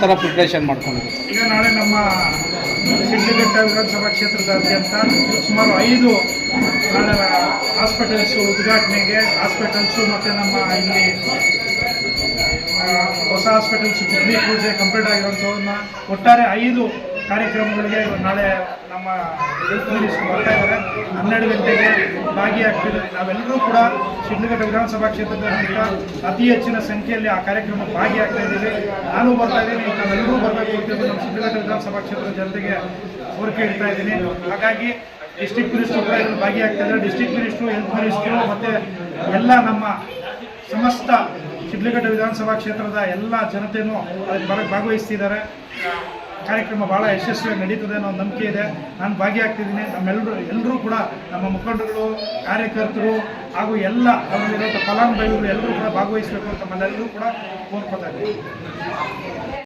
ಥರ ಪ್ರಿಪ್ರೇಷನ್ ಮಾಡ್ಕೊಂಡಿದ್ದೀವಿ ಈಗ ನಾಳೆ ನಮ್ಮ ಸಿಡ್ಲಘಟ್ಟ ವಿಧಾನಸಭಾ ಕ್ಷೇತ್ರದಾದ್ಯಂತ ಸುಮಾರು ಐದು ಹಾಸ್ಪಿಟಲ್ಸು ಉದ್ಘಾಟನೆಗೆ ಹಾಸ್ಪಿಟಲ್ಸು ಮತ್ತು ನಮ್ಮ ಇಲ್ಲಿ ಹೊಸ ಹಾಸ್ಪಿಟಲ್ಸ್ ಭೂಮಿ ಪೂಜೆ ಕಂಪ್ಲೀಟ್ ಆಗಿರೋಂಥವನ್ನ ಒಟ್ಟಾರೆ ಐದು ಕಾರ್ಯಕ್ರಮಗಳಿಗೆ ನಾಳೆ ನಮ್ಮ ಬರ್ತಾ ಇದ್ದಾರೆ ಹನ್ನೆರಡು ಗಂಟೆಗೆ ಭಾಗಿಯಾಗ್ತಿದ್ದಾರೆ ನಾವೆಲ್ಲರೂ ಕೂಡ ಶಿಡ್ಲಘಟ್ಟ ವಿಧಾನಸಭಾ ಕ್ಷೇತ್ರದಾದ್ಯಂತ ಅತಿ ಹೆಚ್ಚಿನ ಸಂಖ್ಯೆಯಲ್ಲಿ ಆ ಕಾರ್ಯಕ್ರಮಕ್ಕೆ ಭಾಗಿಯಾಗ್ತಾ ಇದ್ದೀವಿ. ನಾನು ಬರ್ತಾ ಇದ್ದೀನಿ, ನಾವೆಲ್ಲರೂ ಬರಬೇಕು ಅಂತ ನಮ್ಮ ಶಿಡ್ಲಘಟ್ಟ ವಿಧಾನಸಭಾ ಕ್ಷೇತ್ರದ ಜನತೆಗೆ ಕೋರಿಕೆ ಇಡ್ತಾ ಇದ್ದೀನಿ. ಹಾಗಾಗಿ ಡಿಸ್ಟಿಕ್ ಮಿನಿಸ್ಟ್ರು ಕೂಡ ಡಿಸ್ಟ್ರಿಕ್ಟ್ ಭಾಗಿಯಾಗ್ತಾ ಇದ್ದಾರೆ. ಡಿಸ್ಟಿಕ್ ಮಿನಿಸ್ಟ್ರು, ಹೆಲ್ತ್ ಮಿನಿಸ್ಟ್ರು ಮತ್ತು ಎಲ್ಲ ನಮ್ಮ ಸಮಸ್ತ ಶಿಡ್ಲಘಟ್ಟ ವಿಧಾನಸಭಾ ಕ್ಷೇತ್ರದ ಎಲ್ಲ ಜನತೆಯೂ ಅದಕ್ಕೆ ಭಾಗವಹಿಸ್ತಿದ್ದಾರೆ. ಕಾರ್ಯಕ್ರಮ ಭಾಳ ಯಶಸ್ವಿಯಾಗಿ ನಡೀತದೆ ಅನ್ನೋ ನಂಬಿಕೆ ಇದೆ. ನಾನು ಭಾಗಿಯಾಗ್ತಿದ್ದೀನಿ. ನಮ್ಮೆಲ್ಲರೂ ಎಲ್ಲರೂ ಕೂಡ ನಮ್ಮ ಮುಖಂಡರುಗಳು, ಕಾರ್ಯಕರ್ತರು ಹಾಗೂ ಎಲ್ಲ ಅವರಲ್ಲಿರುವಂಥ ಫಲಾನುಭವಿಗಳು ಎಲ್ಲರೂ ಕೂಡ ಭಾಗವಹಿಸಬೇಕು ಅಂತ ನಮ್ಮೆಲ್ಲರೂ ಕೂಡ ಕೋರ್ಕೊತಾ ಇದ್ದೀನಿ.